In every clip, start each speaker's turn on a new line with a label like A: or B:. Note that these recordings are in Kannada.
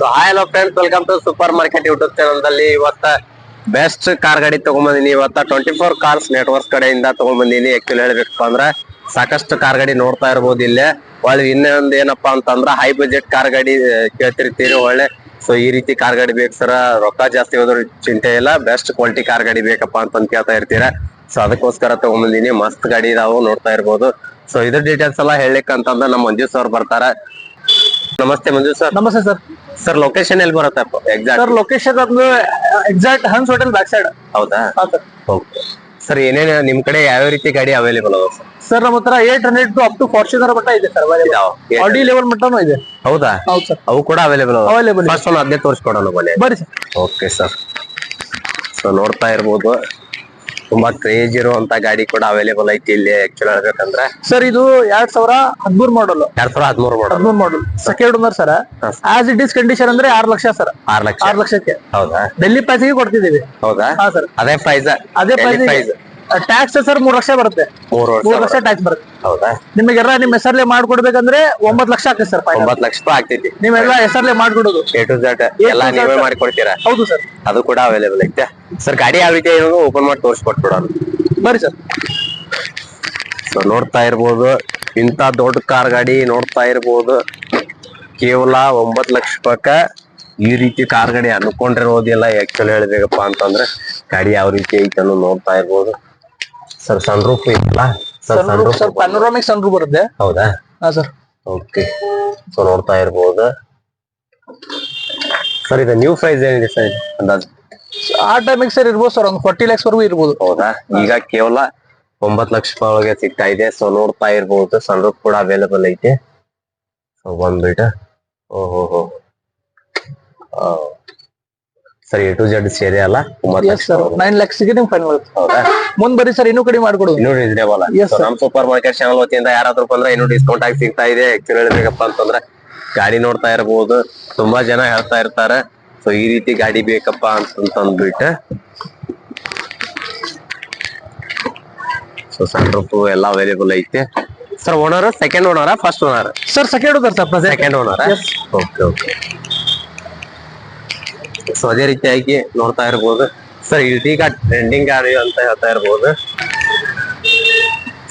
A: So hi hello friends welcome to super market YouTube channel ದಲ್ಲಿ ಇವತ್ತ ಬೆಸ್ಟ್ ಕಾರ್ ಗಾಡಿ ತಗೊಂಬಂದಿನಿ. ಇವತ್ತ ಟ್ವೆಂಟಿ ಫೋರ್ ಕಾರ್ಸ್ ನೆಟ್ವರ್ಕ್ ಕಡೆಯಿಂದ ತಗೊಂಬಂದಿನಿ. ಆಕ್ಚುಲಿ ಹೇಳ್ಬೇಕಪ್ಪ ಅಂದ್ರೆ ಸಾಕಷ್ಟು ಕಾರ್ ಗಾಡಿ ನೋಡ್ತಾ ಇರ್ಬೋದು ಇಲ್ಲೇ. ಒಳ್ಳೆ ಇನ್ನೊಂದ್ ಏನಪ್ಪಾ ಅಂತಂದ್ರ ಹೈ ಬಜೆಟ್ ಕಾರ್ ಗಾಡಿ ಕೇಳ್ತಿರ್ತೀರಿ, ಒಳ್ಳೆ. ಸೊ ಈ ರೀತಿ ಕಾರ್ ಗಾಡಿ ಬೇಕು ಸರ ರೊಕ್ಕ ಜಾಸ್ತಿ ಹೋದ್ರ ಚಿಂತೆ ಇಲ್ಲ. ಬೆಸ್ಟ್ ಕ್ವಾಲಿಟಿ ಕಾರ್ ಗಾಡಿ ಬೇಕಪ್ಪ ಅಂತ ಕೇಳ್ತಾ ಇರ್ತೀರ. ಸೊ ಅದಕ್ಕೋಸ್ಕರ ತಗೊಂಬಂದಿನಿ. ಮಸ್ತ್ ಗಾಡಿ ನಾವು ನೋಡ್ತಾ ಇರ್ಬೋದು. ಸೊ ಇದ್ರ ಡೀಟೇಲ್ಸ್ ಎಲ್ಲ ಹೇಳಲಿಕ್ಕೆ ಅಂತಂದ್ರೆ ನಮ್ಮ ಮಂಜು ಸರ್ ಬರ್ತಾರ. ನಮಸ್ತೆ ಮಂಜು ಸರ್.
B: ನಮಸ್ತೆ ಸರ್.
A: ಸರ್ ಲೊಕೇಶನ್ ಎಲ್ಲಿ ಬರುತ್ತೆ ಎಕ್ಸಾಕ್ಟ್
B: ಸರ್ ಲೊಕೇಶನ್ ಅದು exact Hans hotel back side
A: ಹೌದಾ? Okay sir. ಏನೇನು ನಿಮ್ ಕಡೆ ಯಾವ ರೀತಿ ಗಾಡಿ ಅವೈಲೇಬಲ್ ಅದಾವ ಸರ್?
B: ಸರ್ ನಮ್ಮ ಹತ್ರ eight hundred to up to Fortuner ಮಟ್ಟ ಇದೆ ಸರ್ ಆಡಿ ಲೆವೆಲ್ ಮಟ್ಟನೂ ಇದೆ.
A: ಹೌದಾ?
B: ಹೌದು ಸರ್.
A: ಅವು ಕೂಡ ಅವೈಲೇಬಲ್
B: ಅವೈಲೇಬಲ್
A: ಫಸ್ಟ್ ಒಂದು ಹದಿನೈದು ತೋರಿಸ್ಕೊಡೋಣ ಬನ್ನಿ
B: ಸರ್.
A: ಓಕೆ ಸರ್ ಸೊ ನೋಡ್ತಾ ಇರ್ಬೋದು. ತುಂಬಾ ಕ್ರೇಜ್ ಇರುವಂತ ಗಾಡಿ ಕೂಡ ಅವೈಲೇಬಲ್ ಐತಿ ಇಲ್ಲಿ ಆಕ್ಚುಲಿ ಹೇಳ್ಬೇಕಂದ್ರೆ.
B: ಸರ್ ಇದು ಎರಡ್ ಸಾವಿರ ಹದ್ಮೂರ್ ಮಾಡಲ್
A: ಎರಡ್ ಸಾವಿರ ಹದಿಮೂರು ಮಾಡಲ್
B: ಹದಿಮೂರು model second owner sir as it is condition ಅಂದ್ರೆ ಆರ್ ಲಕ್ಷ ಸರ್
A: ಆರ್ ಲಕ್ಷ.
B: ಆರ್ ಲಕ್ಷಕ್ಕೆ.
A: ಹೌದಾ?
B: ಡೆಲ್ಲಿ ಪ್ರೈಸ್ ಕೊಡ್ತಿದೀವಿ
A: ಹೌದಾ?
B: ಹಾ ಸರ್
A: ಅದೇ ಪ್ರೈಸ್
B: ಅದೇ ಪ್ರೈಸ್ ಟ್ಯಾಕ್ಸ್ ಸರ್ ಮೂರ್ ಲಕ್ಷ ಬರುತ್ತೆ.
A: ಮೂರು
B: ಮೂರ್
A: ವರ್ಷ
B: ಲಕ್ಷ ಟ್ಯಾಕ್ಸ್ ಬರುತ್ತೆ.
A: ಹೌದಾ?
B: ನಿಮಗೆಲ್ಲ ನಿಮ್ ಹೆಸರ್ಲೆ ಮಾಡ್ಕೊಡ್ಬೇಕಂದ್ರೆ ಒಂಬತ್ ಲಕ್ಷ ಆಗ್ತದೆ ಸರ್ ಫೈನಲ್
A: ಒಂಬತ್ತು ಲಕ್ಷ ರೂಪಾಯಿ ಆಗ್ತೈತಿ.
B: ನೀವೆಲ್ಲ ಹೆಸರ್ಲೆ ಮಾಡ್ಕೊಡೋದು.
A: ಎ ಟು ಝಡ್ ಎಲ್ಲ
B: to Z.
A: ನೀವೇ ಮಾಡಿ ಕೊಡ್ತೀರಾ
B: ಹೌದು ಸರ್.
A: ಅದು ಕೂಡ ಅವೈಲೇಬಲ್ ಐತೆ. ಸರ್ ಗಾಡಿ ಯಾವ ರೀತಿ ಓಪನ್ ಮಾಡಿ ತೋರಿಸ್ಕೊಟ್ಬಿಡೋಣ.
B: ಬರ್ರಿ ಸರ್.
A: ಸೊ ನೋಡ್ತಾ ಇರ್ಬೋದು. ಇಂತ ದೊಡ್ಡ ಕಾರ್ ಗಾಡಿ ನೋಡ್ತಾ ಇರ್ಬೋದು. ಕೇವಲ ಒಂಬತ್ ಲಕ್ಷ ರೂಪಾಯಕ ಈ ರೀತಿ ಕಾರ್ ಗಾಡಿ ಅನ್ಕೊಂಡಿರೋದಿಲ್ಲ ಆಕ್ಚುಲಿ ಹೇಳ್ಬೇಕಪ್ಪ ಅಂತಂದ್ರೆ ಗಾಡಿ ಯಾವ ರೀತಿ ಐತೆ ಅನ್ನೋದು ನೋಡ್ತಾ ಇರ್ಬೋದು. ಸರ್ ಸನ್ ರೂಫ್ ಇದೆಯಲ್ಲ sir sunroof
B: sir panoramic sun ಬರುತ್ತೆ.
A: ಹೌದಾ?
B: ಹಾ ಸರ್
A: ಓಕೆ ಸೊ ನೋಡ್ತಾ ಇರ್ಬೋದು. ಸರ್ ಇದು ನ್ಯೂ ಪ್ರೈಸ್ ಏನಿದೆ ಸರ್ ಅಂದಾಜು?
B: ಆ ಟೈಮಿಗೆ ಸರ್ ಇರ್ಬೋದು ಸರ್ ಒಂದು ಫಾರ್ಟಿ ಲ್ಯಾಕ್ಸ್ ವರೆಗೂ ಇರ್ಬೋದು.
A: ಹೌದಾ? ಈಗ ಕೇವಲ ಒಂಬತ್ ಲಕ್ಷ ರೂಪಾಯಿ ಒಳಗೆ ಸಿಗ್ತಾ ಇದೆ. ಸೊ ನೋಡ್ತಾ ಇರ್ಬೋದು. ಸನ್ ರೂಫ್ ಕೂಡ ಅವೈಲೇಬಲ್ ಐತೆ. ಸೊ ಬಂದ್ಬಿಟ್ಟು. ಓಹೋ ಹೋ ಸರಿ ಎ ಟು ಜೆಡ್ ಸೇರಿ ಅಲ್ಲ?
B: ಎಸ್ ಸರ್ ನೈನ್ ಲ್ಯಾಕ್ಸ್ಗೆ ನಿಮ್ಗೆ ಫೈನಲ್ ಮುಂದ್ ಬರೀ ಸರ್ ಇನ್ನೂ ಕಡಿಮೆ ಮಾಡ್ಕೊಡು.
A: ಇನ್ನೂ ರೀಸನೇಬಲ್. ನಮ್ ಸೂಪರ್ ಮಾರ್ಕೆಟ್ ಚಾನಲ್ ವತಿಯಿಂದ ಯಾರಾದ್ರೂ ಬಂದ್ರೆ ಇನ್ನೂ ಡಿಸ್ಕೌಂಟ್ ಆಗಿ ಸಿಗ್ತಾ ಇದೆ. ಆಕ್ಚುಲಿ ಹೇಳ್ಬೇಕಪ್ಪ ಅಂತಂದ್ರೆ ಗಾಡಿ ನೋಡ್ತಾ ಇರಬಹುದು ತುಂಬಾ ಜನ ಹೇಳ್ತಾ ಇರ್ತಾರೆ. ಸೊ ಈ ರೀತಿ ಗಾಡಿ ಬೇಕಪ್ಪ ಅಂತಂದ್ಬಿಟ್ಟು. ಸೊ ಸಣ್ಣ ರೂಪು ಎಲ್ಲ ಅವೈಲೇಬಲ್ ಐತೆ. Sir owner second owner first owner
B: sir second owner sir
A: second owner. Okay okay so ಅದೇ ರೀತಿಯಾಗಿ ನೋಡ್ತಾ ಇರ್ಬೋದು. ಸರ್ ಇದೀಗ ಟ್ರೆಂಡಿಂಗ್ ಗಾಡಿ ಅಂತ ಹೇಳ್ತಾ ಇರ್ಬೋದು.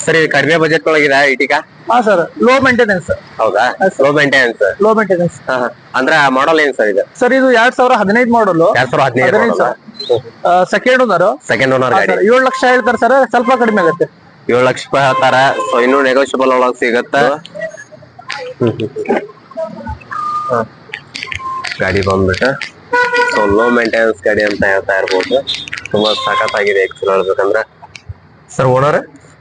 A: ಸರ್ ಇದು ಕಡಿಮೆ ಬಜೆಟ್ ಒಳಗಿದೆ ಇಟೀಗ
B: ಹಾ ಸರ್. ಲೋ ಮೇಂಟೆನೆನ್ಸ್
A: ಹೌದಾ? ಲೋ ಮೇಂಟೆನೆನ್ಸ್
B: ಲೋ ಮೇಂಟೆನೆನ್ಸ್
A: ಅಂದ್ರೆ ಮಾಡಲ್ ಏನ್ ಸರ್ ಇದು?
B: ಸರ್ ಇದು ಎರಡ್ ಸಾವಿರ ಹದಿನೈದು ಮಾಡಲ್
A: ಎರಡ್ ಸಾವಿರ. ಹದಿನೈದು
B: ಸೆಕೆಂಡ್ ಓನರ್
A: ಸೆಕೆಂಡ್ ಓನರ್ ಗಾಡಿ.
B: ಏಳು ಲಕ್ಷ ಹೇಳ್ತಾರೆ ಸರ್. ಸ್ವಲ್ಪ ಕಡಿಮೆ ಆಗುತ್ತೆ.
A: ಏಳು ಲಕ್ಷ ರೂಪಾಯಿ ಹೇಳ್ತಾರ. ಸೊ ಇನ್ನೂ ನೆಗೋಷಿಯಬಲ್ ಒಳಗ್ ಸಿಗತ್ತ? ಗಾಡಿ ಬಂದ್ಬಿಟ್ಟು. ಸೊ ಲೋ ಮೇಂಟೆನೆನ್ಸ್ ಗಾಡಿ ಅಂತ ಹೇಳ್ತಾ ಇರ್ಬೋದು. ತುಂಬಾ ಸಖತ್ತಾಗಿದೆ ಆಕ್ಚುಲಿ ಹೇಳ್ಬೇಕಂದ್ರೆ sir owner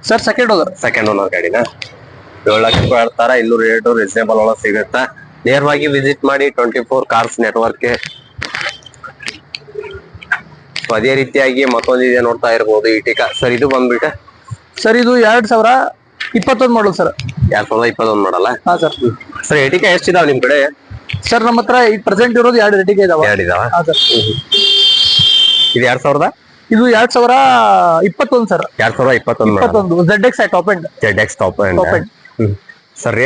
B: sir second owner
A: second owner ಗಾಡಿನ? ಏಳು ಲಕ್ಷ ರೂಪಾಯಿ ಹೇಳ್ತಾರ. ಇಲ್ಲೂ ರೇಟು ರೀಸನೇಬಲ್ ಒಳಗೆ ಸಿಗುತ್ತಾ. ನೇರವಾಗಿ ವಿಸಿಟ್ ಮಾಡಿ twenty four cars network so ಅದೇ ರೀತಿಯಾಗಿ ಮತ್ತೊಂದಿದೆ ನೋಡ್ತಾ ಇರ್ಬೋದು ಇಟಿಕ ಸರ್ ಇದು ಬಂದ್ಬಿಟ್ಟು?
B: ಸರ್ ಇದು ಎರಡ್ ಸಾವಿರ ಇಪ್ಪತ್ತೊಂದು ಮಾಡಲ್ ಸರ್
A: ಎರಡ್ ಸಾವಿರದ ಇಪ್ಪತ್ತೊಂದು ಮಾಡಲ್ಲ
B: ಹಾ ಸರ್
A: ಸರ್ ಎಟಿಕಾ ಎಷ್ಟಿದಾವ ನಿಮ್ ಕಡೆ?
B: ಸರ್ ನಮ್ಮ ಹತ್ರ ಈಗ ಪ್ರೆಸೆಂಟ್ ಇರೋದು ಎರಡು ರೇಟಿಗೆ ಇದಾವ.
A: ಹೇಳಿದಾವ ಇದಾವ?
B: ಹಾ ಸರ್
A: ಇದು ಎರಡ್ ಸಾವಿರದ?
B: ಇದು ಎರಡ್ ಸಾವಿರ ಇಪ್ಪತ್ತೊಂದು ಸರ್
A: ಎರಡ್ ಸಾವಿರ ಇಪ್ಪತ್ತೊಂದು
B: ಇಪ್ಪತ್ತೊಂದು. Z X top end
A: Z X top
B: top end
A: sir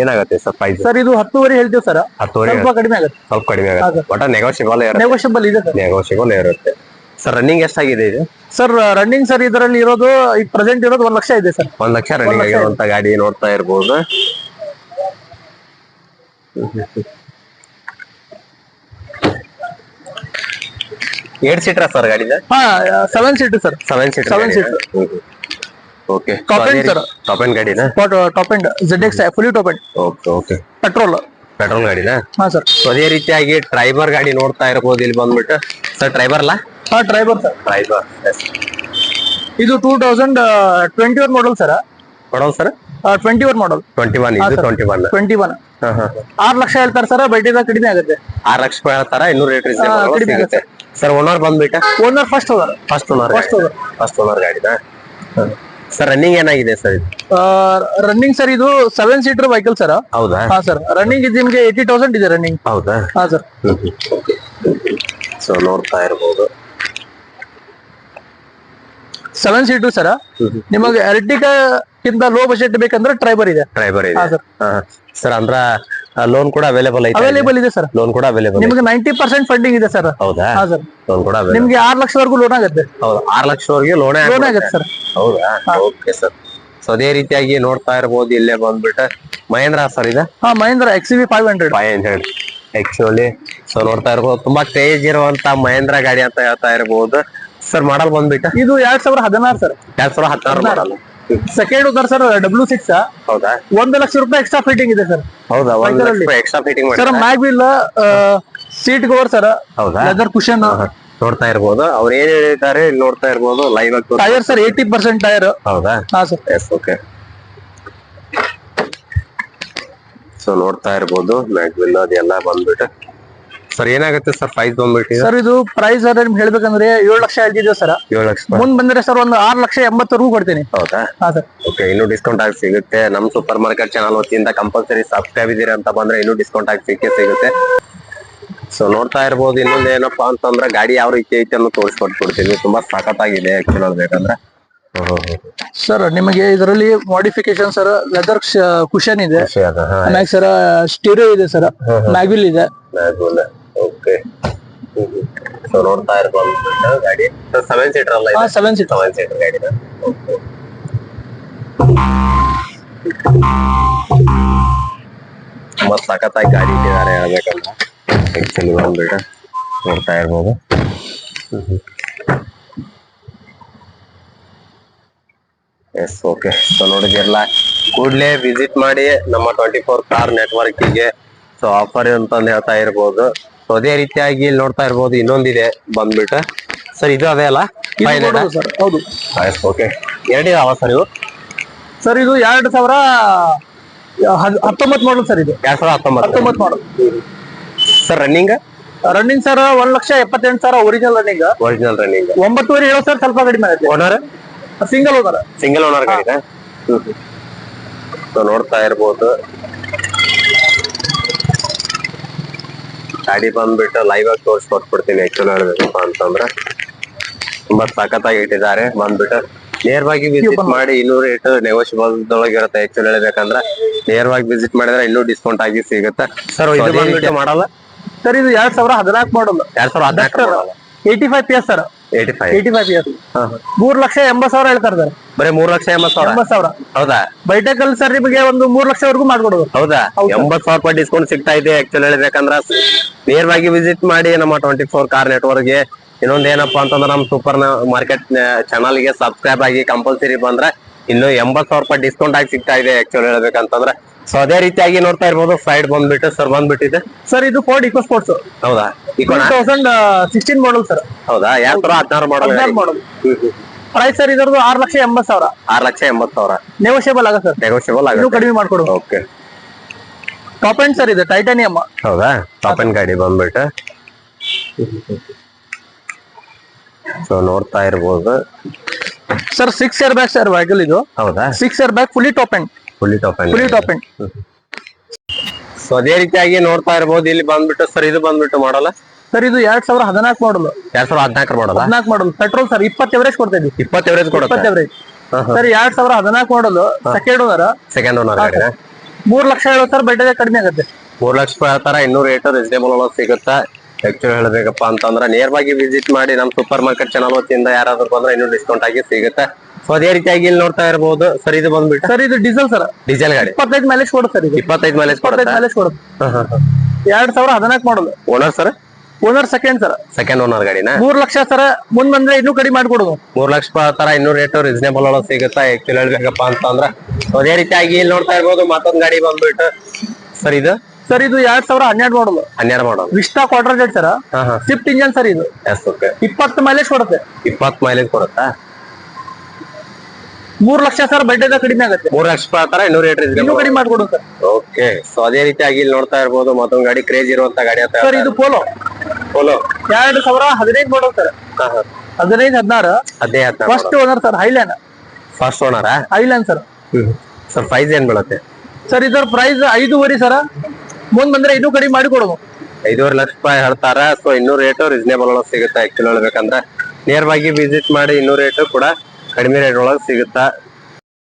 A: ಏನಾಗುತ್ತೆ ಸರ್ ಪ್ರೈಸ್
B: ಸರ್ ಇದು ಹತ್ತುವರೆ ಹೇಳ್ತೀವಿ ಸರ್
A: ಹತ್ತುವರೆ
B: ಸ್ವಲ್ಪ ಕಡಿಮೆ ಆಗುತ್ತೆ.
A: ಸ್ವಲ್ಪ ಕಡಿಮೆ ಆಗುತ್ತೆ. ಒಟ್ಟ ನೆಗೋಷಿಯಬಲ್ ಇರುತ್ತೆ.
B: ನೆಗೋಷಿಯಬಲ್ ಇದೆ ಸರ್
A: ನೆಗೋಷಿಯಬಲ್ ಇರುತ್ತೆ. ಸರ್ ರನ್ನಿಂಗ್ ಎಷ್ಟಾಗಿದೆ ಇದು?
B: ಸರ್ ರನ್ನಿಂಗ್ ಸರ್ ಇದರಲ್ಲಿ ಇರೋದು ಈಗ ಪ್ರೆಸೆಂಟ್ ಇರೋದು ಒಂದ್ ಲಕ್ಷ ಇದೆ ಸರ್
A: ಒಂದ್ ಲಕ್ಷ ರನ್ನಿಂಗ್ ಆಗಿರುವಂತ ಗಾಡಿ ನೋಡ್ತಾ ಇರ್ಬೋದು. ಏಟ್ ಸೀಟರ್ ಸರ್ ಗಾಡಿ
B: ಹಾ seven seat sir.
A: Seven seater
B: seven seater.
A: Okay
B: top end sir.
A: Top end ಗಾಡಿನ?
B: Top end Z X fully top end
A: okay okay
B: petrol
A: petrol ಗಾಡಿನ?
B: ಹಾ ಸರ್.
A: ಅದೇ ರೀತಿಯಾಗಿ ಡ್ರೈವರ್ ಗಾಡಿ ನೋಡ್ತಾ ಇರಬಹುದು ಇಲ್ಲಿ ಬಂದ್ಬಿಟ್ಟು. ಸರ್ ಡ್ರೈವರ್ ಅಲ್ಲ
B: ಹಾ ಡ್ರೈವರ್ ಸರ್.
A: ಡ್ರೈವರ್
B: ಇದು two thousand twenty one model sir.
A: Model sir
B: twenty one model
A: twenty one ಇದು. ಟ್ವೆಂಟಿ ಒನ್
B: ಟ್ವೆಂಟಿ ಒನ್
A: ಹಾ ಹಾ.
B: ಆರ್ ಲಕ್ಷ ಹೇಳ್ತಾರೆ ಸರ್. ಬಡ್ಡಿದಾಗ ಕಡಿಮೆ ಆಗುತ್ತೆ.
A: ಆರ್ ಲಕ್ಷ ಹೇಳ್ತಾರ ಇನ್ನೂರು ರೇಟ್
B: ಕಡಿಮೆ
A: ಸಿಗುತ್ತೆ ಸರ್ ಓನರ್ ಬಂದ್ಬಿಟ್ಟ?
B: Owner first owner
A: first owner
B: first owner
A: first owner ಗಾಡಿನ ಸರ್ ರನ್ನಿಂಗ್ ಏನಾಗಿದೆ ಸರ್ ಇದು?
B: ರನ್ನಿಂಗ್ ಸರ್ ಇದು ಸೆವೆನ್ ಸೀಟರ್ ವೆಹಿಕಲ್ ಸರ್
A: ಹೌದಾ?
B: ಹಾ ಸರ್ ರನ್ನಿಂಗ್ ಇದು ನಿಮ್ಗೆ ಏಯ್ಟಿ ತೌಸಂಡ್ ಇದೆ ರನ್ನಿಂಗ್
A: ಹೌದಾ?
B: ಹಾ ಸರ್
A: ಸೊ ನೋಡ್ತಾ ಇರ್ಬೋದು.
B: ಸೆವೆನ್ ಸೀಟರ್ ಸರ್ ನಿಮಗೆ ಎರ್ಟಿಗ ಕಿಂತ ಲೋ ಬಜೆಟ್ ಬೇಕಂದ್ರೆ ಟ್ರೈಬರ್ ಇದೆ.
A: ಡ್ರೈವರ್
B: ಹಾ
A: ಇದೆ
B: ಸರ್
A: ಅಂದ್ರ ಲೋನ್ ಕೂಡ ಅವೈಲೇಬಲ್ ಐತೆ
B: ಅವೈಲೇಬಲ್ ಇದೆ ಸರ್
A: ಲೋನ್ ಕೂಡ ಅವೈಲೇಬಲ್
B: ನಿಮಗೆ ನೈಂಟಿ ಪರ್ಸೆಂಟ್ ಫಂಡಿಂಗ್ ಇದೆ ಸರ್
A: ಹೌದಾ?
B: ಹಾ ಸರ್
A: ಲೋನ್ ಕೂಡ ನಿಮಗೆ
B: ನಿಮ್ಗೆ ಆರ್ ಲಕ್ಷವರೆಗೂ ಲೋನ್ ಆಗುತ್ತೆ.
A: ಹೌದು ಆರ್ ಲಕ್ಷವರೆಗೆ ವರೆಗೂ
B: ಲೋನ್ ಆಗುತ್ತೆ ಸರ್
A: ಹೌದಾ? ಓಕೆ ಸರ್ ಸೊ ಅದೇ ರೀತಿಯಾಗಿ ನೋಡ್ತಾ ಇರ್ಬೋದು ಇಲ್ಲೇ ಬಂದ್ಬಿಟ್ಟು. ಮಹೇಂದ್ರ ಸರ್ ಇದೆ?
B: ಹಾ Mahindra X V five hundred
A: five hundred actually so ನೋಡ್ತಾ ಇರ್ಬೋದು ತುಂಬಾ ಕ್ರೇಜ್ ಇರುವಂತ ಮಹೇಂದ್ರ ಗಾಡಿ ಅಂತ ಹೇಳ್ತಾ ಇರ್ಬೋದು. ಸರ್ ಮಾಡಲ್ ಬಂದ್ಬಿಟ್ಟು?
B: ಇದು ಎರಡ್ ಸಾವಿರ ಹದಿನಾರು ಸರ್
A: ಎರಡ್ ಸಾವಿರ ಹತ್ತಾರು ಮಾಡಲ್
B: ಸೆಕೆಂಡ್ ಉದರ್ ಸರ್ ಡಬ್ಲ್ಯೂ ಸಿಕ್ಸ್
A: ಹೌದಾ?
B: ಒಂದು ಲಕ್ಷ ರೂಪಾಯಿ ಎಕ್ಸ್ಟ್ರಾ ಫಿಟ್ಟಿಂಗ್ ಇದೆ ಸರ್
A: ಹೌದಾ? ಒಂದ್. ಲಕ್ಷ ಎಕ್ಸ್ಟ್ರಾ ಫಿಟ್ಟಿಂಗ್
B: ಸರ್
A: ಮಾಡಿ
B: ಸೀಟ್ ಕವರ್ ಸರ್
A: ಹೌದಾ?
B: ಲೆದರ್ ಕುಶನ್
A: ನೋಡ್ತಾ ಇರ್ಬೋದು. ಅವ್ರು ಏನ್ ಹೇಳಿದ್ದಾರೆ ಇಲ್ಲಿ ನೋಡ್ತಾ ಇರ್ಬೋದು. ಲೈವ್ ಆಗಿ
B: tyre sir eighty percent tyre
A: ಹೌದಾ?
B: ಹಾ ಸರ್
A: ಎಸ್ ಓಕೆ ಸೊ ನೋಡ್ತಾ ಇರ್ಬೋದು. ಮ್ಯಾಗ್ವಿಲ್ ಅದೆಲ್ಲ ಬಂದ್ಬಿಟ್ಟು. ಸರ್ ಏನಾಗುತ್ತೆ ಸರ್ ಪ್ರೈಸ್ ಬಂದ್ಬಿಟ್ಟು?
B: ಸರ್ ಇದು ಪ್ರೈಸ್ ನಿಮ್ಗೆ ಹೇಳ್ಬೇಕಂದ್ರೆ ಏಳು ಲಕ್ಷ ಹೇಳ್ತಿದ್ದೇವೆ ಸರ್.
A: ಏಳು ಲಕ್ಷ.
B: ಮುಂದ್ ಬಂದ್ರೆ ಸರ್ ಒಂದು ಆರು ಲಕ್ಷ ಎಂಬತ್ತವರೆಗೂ ಕೊಡ್ತೀನಿ.
A: ಹೌದಾ?
B: ಹಾ ಸರ್.
A: ಓಕೆ ಇನ್ನು ಡಿಸ್ಕೌಂಟ್ ಆಗಿ ಸಿಗುತ್ತೆ. ನಮ್ ಸೂಪರ್ ಮಾರ್ಕೆಟ್ ಚಾನಲ್ ವತಿಯಿಂದ ಕಂಪಲ್ಸರಿ ಸಬ್ಸ್ಕ್ರೈಬ್ ಇದೀರ ಅಂತ ಬಂದ್ರೆ ಇನ್ನು ಡಿಸ್ಕೌಂಟ್ ಆಗಿ ಸಿಕ್ಕೇ ಸಿಗುತ್ತೆ. ಸೊ ನೋಡ್ತಾ ಇರ್ಬೋದು ಇನ್ನೊಂದು ಏನಪ್ಪಾ ಅಂತಂದ್ರೆ ಗಾಡಿ ಯಾವ ರೀತಿ ಐತೆ ಅನ್ನೋ ತೋರಿಸ್ಕೊಟ್ಬಿಡ್ತೀವಿ ತುಂಬಾ ಸಖತ್ತಾಗಿದೆ ಆಗಿದೆ ಹೇಳ್ಬೇಕಂದ್ರೆ
B: ಸರ್ ನಿಮಗೆ ಇದರಲ್ಲಿ ಮಾಡಿಫಿಕೇಶನ್ ಸರ್ ಲೆದರ್ ಕುಶನ್ ಇದೆ. ಸರ್ ಸ್ಟೀರಿಯೋ ಇದೆ ಸರ್. ಮ್ಯಾಗ್ವಿಲ್ ಇದೆ.
A: ಓಕೆ ಸೊ ನೋಡ್ತಾ ಇರ್ಬೋದು ಗಾಡಿ. ಸೆವೆನ್ ಸೀಟರ್ ಅಲ್ಲ
B: ಇದು? ಸೆವೆನ್ ಸೀಟ್
A: ಸೆವೆನ್ ಸೀಟರ್ ಗಾಡಿನ ತುಂಬಾ ಸಖತ್ತಾಗಿ ಗಾಡಿ ಇಟ್ಟಿದ್ದಾರೆ ಹೇಳ್ಬೇಕಂತ ಆಕ್ಚುಲಿ ಬಂದ್ಬಿಟ್ಟು ನೋಡ್ತಾ ಇರ್ಬೋದು. ಎಸ್ ಓಕೆ ಸೊ ನೋಡಿದಿರಲ್ಲ ಕೂಡ್ಲೇ ವಿಸಿಟ್ ಮಾಡಿ ನಮ್ಮ ಟ್ವೆಂಟಿ ಫೋರ್ ಕಾರ್ ನೆಟ್ವರ್ಕಿಗೆ ಸೊ ಆಫರ್ ಅಂತಂದು ಹೇಳ್ತಾ ಇರ್ಬೋದು. ಸೊ ಅದೇ ರೀತಿಯಾಗಿ ಇಲ್ಲಿ ನೋಡ್ತಾ ಇರ್ಬೋದು ಇನ್ನೊಂದಿದೆ ಬಂದ್ಬಿಟ್ಟು. ಸರ್ ಇದು ಅದೇ ಅಲ್ಲ?
B: ಸರ್ ಹೌದು.
A: ಓಕೆ ಎರಡಿದಾವ ಸರ್ ಇವು?
B: ಸರ್ ಇದು ಎರಡು ಸಾವಿರ ಹತ್ತೊಂಬತ್ತು ಮಾಡಲ್ ಸರ್ ಇದು.
A: ಎರಡ್ ಸಾವಿರ ಹತ್ತೊಂಬತ್ತು.
B: ಹತ್ತೊಂಬತ್ತು model
A: sir running
B: running sir ಒಂದ್ ಲಕ್ಷ ಎಪ್ಪತ್ತೆಂಟು ಸಾವಿರ ಒರಿಜಿನಲ್ ರನ್ನಿಂಗ್
A: ಒರಿಜಿನಲ್ ರನ್ನಿಂಗ್
B: ಒಂಬತ್ತುವರೆ ಹೇಳೋ ಸರ್ ಸ್ವಲ್ಪ ಕಡಿಮೆ ಆಗುತ್ತೆ.
A: Owner
B: single owner
A: single owner ಗಾಡಿ ಸೊ ನೋಡ್ತಾ ಇರ್ಬೋದು. ಗಾಡಿ ಬಂದ್ಬಿಟ್ಟು ಲೈವ್ ಆಗಿ ತೋರಿಸ್ಕೊಟ್ಬಿಡ್ತೀನಿ ಆಕ್ಚುಲಿ ಹೇಳ್ಬೇಕಪ್ಪ ಅಂತಂದ್ರೆ. ತುಂಬಾ ಸಖತ್ತಾಗಿ ಇಟ್ಟಿದ್ದಾರೆ ಬಂದ್ಬಿಟ್ಟು ನೇರವಾಗಿ ವಿಸಿಟ್ ಮಾಡಿ ಇನ್ನೂರ ರೇಟ್ ನೆಗೋಷಿಯಬಲ್ ಇರುತ್ತೆ ಆಕ್ಚುಲಿ ಹೇಳ್ಬೇಕಂದ್ರೆ. ನೇರವಾಗಿ ವಿಸಿಟ್ ಮಾಡಿದ್ರೆ ಇನ್ನೂ ಡಿಸ್ಕೌಂಟ್ ಆಗಿ ಸಿಗುತ್ತೆ. ಸರ್ ಇದು ಬಂದ್ಬಿಟ್ಟು ಮಾಡಲ್ಲ.
B: ಸರ್ ಇದು ಎರಡ್ ಸಾವಿರ ಹದಿನಾಲ್ಕು ಮಾಡಲ್ಲ.
A: ಎರಡ್ ಸಾವಿರ ಹದಿನಾಲ್ಕು
B: eighty five P S sir
A: five
B: five P ಮೂರ್ ಲಕ್ಷ ಎಂಬತ್ ಸಾವಿರ ಹೇಳ್ತಾರೆ ಸರ್
A: ಬರೀ ಮೂರ್ ಲಕ್ಷ ಎಂಬತ್ ಸಾವಿರ?
B: ಎಂಬತ್ ಸಾವಿರ.
A: ಹೌದಾ?
B: ಬೈಟೆಕಲ್ ಸರ್ ನಿಮಗೆ ಒಂದು ಮೂರ್ ಲಕ್ಷವರೆಗೂ ಮಾಡ್ಕೊಡೋದು.
A: ಹೌದಾ? ಎಂಬತ್ ಸಾವಿರ ರೂಪಾಯಿ ಡಿಸ್ಕೌಂಟ್ ಸಿಗ್ತಾ ಇದೆ ಆಕ್ಚುಲಿ ಹೇಳ್ಬೇಕಂದ್ರ ನೇರವಾಗಿ ವಿಸಿಟ್ ಮಾಡಿ ನಮ್ಮ ಟ್ವೆಂಟಿ ಫೋರ್ ಕಾರ್ ನೆಟ್ವರ್ಕ್ಗೆ. ಇನ್ನೊಂದ್ ಏನಪ್ಪಾ ಅಂತಂದ್ರೆ ನಮ್ಮ ಸೂಪರ್ ಮಾರ್ಕೆಟ್ ಚಾನಲ್ಗೆ ಸಬ್ಸ್ಕ್ರೈಬ್ ಆಗಿ ಕಂಪಲ್ಸರಿ ಬಂದ್ರೆ ಇನ್ನು ಎಂಬತ್ ಸಾವಿರ ರೂಪಾಯಿ ಡಿಸ್ಕೌಂಟ್ ಆಗಿ ಸಿಗ್ತಾ ಇದೆ ಆಕ್ಚುಲಿ ಹೇಳ್ಬೇಕಂತಂದ್ರೆ. ಸೊ ಅದೇ ರೀತಿಯಾಗಿ ನೋಡ್ತಾ ಇರ್ಬೋದು. ಫ್ರೈಡ್ ಬಂದ್ಬಿಟ್ಟು ಸರ್ ಬಂದ್ಬಿಟ್ಟಿದೆ.
B: ಸರ್ ಇದು ಫೋರ್ಡ್ ಇಕೋ ಸ್ಪೋರ್ಟ್ಸ್
A: ಹೌದಾ?
B: ತೌಸಂಡ್ ಸಿಕ್ಸ್ಟೀನ್ ಮಾಡಲ್ ಸರ್
A: ಹೌದಾ? ಯಾವ ತರ ಹದಿನಾರು ಮಾಡಲ್
B: ಮಾಡಲ್ ಪ್ರೈಸ್ ಸರ್ ಇದರದು ಆರ್ ಲಕ್ಷ ಎಂಬತ್ ಸಾವಿರ.
A: ಆರ್ ಲಕ್ಷ ಎಂಬತ್ ಸಾವಿರ.
B: ನೆಗೋಷಿಯಬಲ್ ಆಗ ಸರ್
A: ನೆಗೋಷಿಯಬಲ್ ಆಗ
B: ಕಡಿಮೆ ಮಾಡ್ಕೊಡು.
A: ಓಕೆ
B: ಟಾಪ್ ಎಂಡ್ ಸರ್ ಇದೆ ಟೈಟಾನಿಯಮ್
A: ಹೌದಾ? ಟಾಪ್ ಎಂಡ್ ಗಾಡಿ ಬಂದ್ಬಿಟ್ಟು. ಸೊ ನೋಡ್ತಾ ಇರ್ಬೋದು.
B: Sir six year back sir vehicle ಇದು.
A: ಹೌದಾ?
B: Six year back fully top end
A: fully top
B: fully top end
A: so ಅದೇ ರೀತಿಯಾಗಿ ನೋಡ್ತಾ ಇರಬಹುದು ಇಲ್ಲಿ ಬಂದ್ಬಿಟ್ಟು ಸರ್ ಇದು ಬಂದ್ಬಿಟ್ಟು ಮಾಡಲ್ಲ
B: ಸರ್ ಇದು ಎರಡ್ ಸಾವಿರ ಹದಿನಾಲ್ಕು ಮಾಡಲು
A: ಎರಡ್ ಸಾವಿರದ ಹದಿನಾಲ್ಕು ಮಾಡಲ್ಲ
B: ಹದಿನಾಲ್ಕು ಮಾಡಲು ಪೆಟ್ರೋಲ್ ಸರ್ ಇಪ್ಪತ್ತು ಎವರೇಜ್ ಕೊಡ್ತಾ ಇದ್ವಿ
A: ಇಪ್ಪತ್ತು ಎವರೇಜ್ ಕೊಡುತ್ತೆ?
B: ಎವರೇಜ್ ಸರ್ ಎರಡ್ ಸಾವಿರ ಹದಿನಾಲ್ಕು ಮಾಡಲು ಸೆಕೆಂಡ್ ಓನರ್
A: ಸೆಕೆಂಡ್ ಓನರ್ ಗಾಡಿ
B: ಮೂರ್ ಲಕ್ಷ ಹೇಳೋ ಸರ್ ಬಡ್ಡಿ ಕಡಿಮೆ ಆಗುತ್ತೆ.
A: ಮೂರ್ ಲಕ್ಷ ಹೇಳ್ತಾರ ಇನ್ನೂರು ರೇಟ್ ರೀಸನೇಬಲ್ ಒಳಗೆ ಸಿಗುತ್ತಾ. ಆಕ್ಚುಲಿ ಹೇಳ್ಬೇಕಪ್ಪ ಅಂತಂದ್ರೆ ನೇರವಾಗಿ ವಿಸಿಟ್ ಮಾಡಿ ನಮ್ಮ ಸೂಪರ್ ಮಾರ್ಕೆಟ್ ಚಾನಲ್ ವತಿಯಿಂದ ಯಾರಾದ್ರೂ ಬಂದ್ರೆ ಇನ್ನೂ ಡಿಸ್ಕೌಂಟ್ ಆಗಿ ಸಿಗುತ್ತೆ. ಸೊ ಅದೇ ರೀತಿಯಾಗಿ ಇಲ್ಲಿ ನೋಡ್ತಾ ಇರಬಹುದು ಸರ್ ಇದು ಬಂದ್ಬಿಟ್ಟು.
B: ಸರ್ ಇದು ಡೀಸೆಲ್ ಸರ್
A: ಡೀಸೆಲ್ ಗಾಡಿ.
B: ಇಪ್ಪತ್ತೈದು ಮೈಲೇಜ್ ಕೊಡುತ್ತೆ ಸರ್ ಇದು.
A: ಇಪ್ಪತ್ತೈದು ಮೈಲೇಜ್
B: ಇಪ್ಪತ್ತೈದು ಮೈಲೇಜ್ ಕೊಡುತ್ತೆ. ಎರಡ್ ಸಾವಿರ ಹದಿನಾಲ್ಕು model
A: owner sir
B: owner second sir
A: second owner ಗಾಡಿನ?
B: ಮೂರ್ ಲಕ್ಷ ಸರ್ ಮುಂದ್ ಬಂದ್ರೆ ಇನ್ನೂ ಕಡಿಮೆ ಮಾಡ್ಕೊಡೋದು.
A: ಮೂರ್ ಲಕ್ಷ ತರ ಇನ್ನೂ ರೇಟ್ ರೀಸನೇಬಲ್ ಒಳಗೆ ಸಿಗುತ್ತಾ? ಆಕ್ಚುಲಿ ಹೇಳ್ಬೇಕಪ್ಪ ಅಂತ ಅಂದ್ರೆ ಅದೇ ರೀತಿಯಾಗಿ ಇಲ್ಲಿ ನೋಡ್ತಾ ಇರ್ಬೋದು. ಮತ್ತೊಂದ್ ಗಾಡಿ ಬಂದ್ಬಿಟ್ಟು. ಸರ್ ಇದು?
B: ಸರ್ ಇದು ಎರಡ್ ಸಾವಿರ ಹನ್ನೆರಡು ಮಾಡಲ್
A: ಹನ್ನೆರಡು ಮಾಡೋದು
B: Vista quarter sir Swift engine sir ಇದು.
A: ಎಸ್ ಓಕೆ
B: ಇಪ್ಪತ್ತು ಮೈಲೇಜ್ ಕೊಡುತ್ತೆ.
A: ಇಪ್ಪತ್ ಮೈಲೇಜ್ ಕೊಡುತ್ತಾ?
B: ಮೂರ್ ಲಕ್ಷ ಸರ್ ಬಡ್ಡಿದ ಕಡಿಮೆ ಆಗುತ್ತೆ.
A: ಮೂರ್ ಲಕ್ಷ ತರ ಇನ್ನೂರು ರೇಟ್
B: ಇನ್ನೂ ಕಡಿಮೆ ಮಾಡ್ಕೊಡು ಸರ್.
A: ಓಕೆ. ಸೊ ಅದೇ ರೀತಿಯಾಗಿ ಇಲ್ಲಿ ನೋಡ್ತಾ ಇರ್ಬೋದು ಮತ್ತೊಂದ್ ಗಾಡಿ ಕ್ರೇಜ್ ಇರುವಂತ ಗಾಡಿ ಅಂತ
B: ಸರ್ ಇದು ಪೋಲೋ
A: ಪೋಲೋ
B: ಎರಡು ಸಾವಿರ ಹದಿನೈದು ಮಾಡೋ ಸರ್. ಹದಿನೈದು ಹದಿನಾರು.
A: ಅದೇ ಹದಿನಾರು
B: first owner sir highland
A: first ಓನರಾ
B: highland sir.
A: Sir price ಏನ್ ಬೀಳುತ್ತೆ?
B: ಸರ್ ಇದರ ಪ್ರೈಸ್ ಐದೂವರೆ ಸರ್. ಮುಂದ್ ಬಂದ್ರೆ ಇನ್ನೂ ಕಡಿಮೆ ಮಾಡಿ ಕೊಡೋದು.
A: ಐದೂವರೆ ಲಕ್ಷ ರೂಪಾಯಿ ಹೇಳ್ತಾರ? ಸೊ ಇನ್ನೂರು ರೇಟ್ ರೀಸನೇಬಲ್ ಒಳಗೆ ಸಿಗುತ್ತೆ ಆಕ್ಚುಲಿ ಹೇಳ್ಬೇಕಂದ್ರೆ. ನೇರವಾಗಿ ವಿಸಿಟ್ ಮಾಡಿ ಇನ್ನೂರು ರೇಟ್ ಕೂಡ ಕಡಿಮೆ ರೇಟ್ ಒಳಗೆ ಸಿಗುತ್ತಾ?